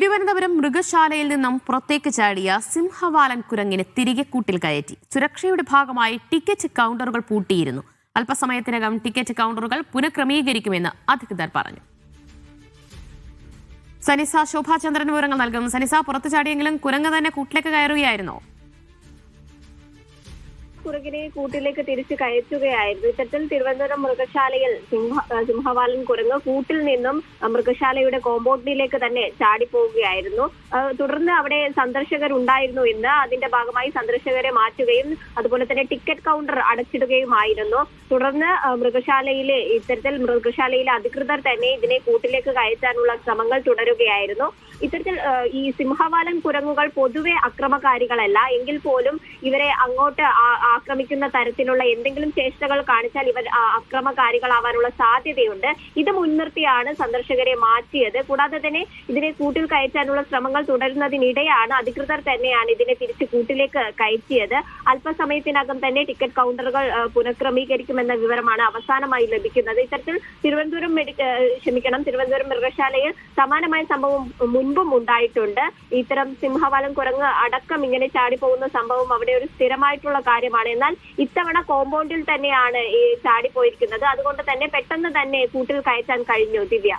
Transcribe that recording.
തിരുവനന്തപുരം മൃഗശാലയിൽ നിന്നും പുറത്തേക്ക് ചാടിയ സിംഹവാലൻ കുരങ്ങിനെ തിരികെ കൂട്ടിൽ കയറ്റി. സുരക്ഷയുടെ ഭാഗമായി ടിക്കറ്റ് കൗണ്ടറുകൾ പൂട്ടിയിരുന്നു. അല്പസമയത്തിനകം ടിക്കറ്റ് കൗണ്ടറുകൾ പുനഃക്രമീകരിക്കുമെന്ന് അധികൃതർ പറഞ്ഞു. സനിസ ശോഭാചന്ദ്രൻ വിവരങ്ങൾ നൽകും. സനിസ പുറത്തു ചാടിയെങ്കിലും കുരങ്ങ് തന്നെ കൂട്ടിലേക്ക് കയറുകയായിരുന്നോ? കുറുകിനെ കൂട്ടിലേക്ക് തിരിച്ചു കയറ്റുകയായിരുന്നു. ഇത്തരത്തിൽ തിരുവനന്തപുരം മൃഗശാലയിൽ സിംഹ സിംഹവാലൻ കുരങ്ങ് കൂട്ടിൽ നിന്നും മൃഗശാലയുടെ കോമ്പൗണ്ടിലേക്ക് തന്നെ ചാടിപ്പോവുകയായിരുന്നു. തുടർന്ന് അവിടെ സന്ദർശകർ ഉണ്ടായിരുന്നു എന്ന് അതിന്റെ ഭാഗമായി സന്ദർശകരെ മാറ്റുകയും അതുപോലെ തന്നെ ടിക്കറ്റ് കൗണ്ടർ അടച്ചിടുകയുമായിരുന്നു. തുടർന്ന് മൃഗശാലയിലെ ഇത്തരത്തിൽ മൃഗശാലയിലെ അധികൃതർ തന്നെ ഇതിനെ കൂട്ടിലേക്ക് കയറ്റാനുള്ള ശ്രമങ്ങൾ തുടരുകയായിരുന്നു. ഇത്തരത്തിൽ ഈ സിംഹവാലൻ കുരങ്ങുകൾ പൊതുവെ അക്രമകാരികളല്ല. എങ്കിൽ പോലും ഇവരെ അങ്ങോട്ട് ആക്രമിക്കുന്ന തരത്തിലുള്ള എന്തെങ്കിലും ചേഷ്ടകൾ കാണിച്ചാൽ ഇവർ അക്രമകാരികളാവാനുള്ള സാധ്യതയുണ്ട്. ഇത് മുൻനിർത്തിയാണ് സന്ദർശകരെ മാറ്റിയത്. കൂടാതെ തന്നെ ഇതിനെ കൂട്ടിൽ കയറ്റാനുള്ള ശ്രമങ്ങൾ തുടരുന്നതിനിടെയാണ് അധികൃതർ തന്നെയാണ് ഇതിനെ തിരിച്ച് കൂട്ടിലേക്ക് കയറ്റിയത്. അല്പസമയത്തിനകം തന്നെ ടിക്കറ്റ് കൗണ്ടറുകൾ പുനഃക്രമീകരിക്കുമെന്ന വിവരമാണ് അവസാനമായി ലഭിക്കുന്നത്. ഇത്തരത്തിൽ തിരുവനന്തപുരം ക്ഷമിക്കണം തിരുവനന്തപുരം മൃഗശാലയിൽ സമാനമായ സംഭവം മുൻപും ഉണ്ടായിട്ടുണ്ട്. ഇത്തരം സിംഹവാലം കുരങ്ങ് അടക്കം ഇങ്ങനെ ചാടിപ്പോകുന്ന സംഭവം അവിടെ ഒരു സ്ഥിരമായിട്ടുള്ള കാര്യമാണ്. എന്നാൽ ഇത്തവണ കോമ്പൗണ്ടിൽ തന്നെയാണ് ഈ ചാടിപ്പോയിരിക്കുന്നത്. അതുകൊണ്ട് തന്നെ പെട്ടെന്ന് തന്നെ കൂട്ടിൽ കയറ്റാൻ കഴിഞ്ഞു ദിവ്യ.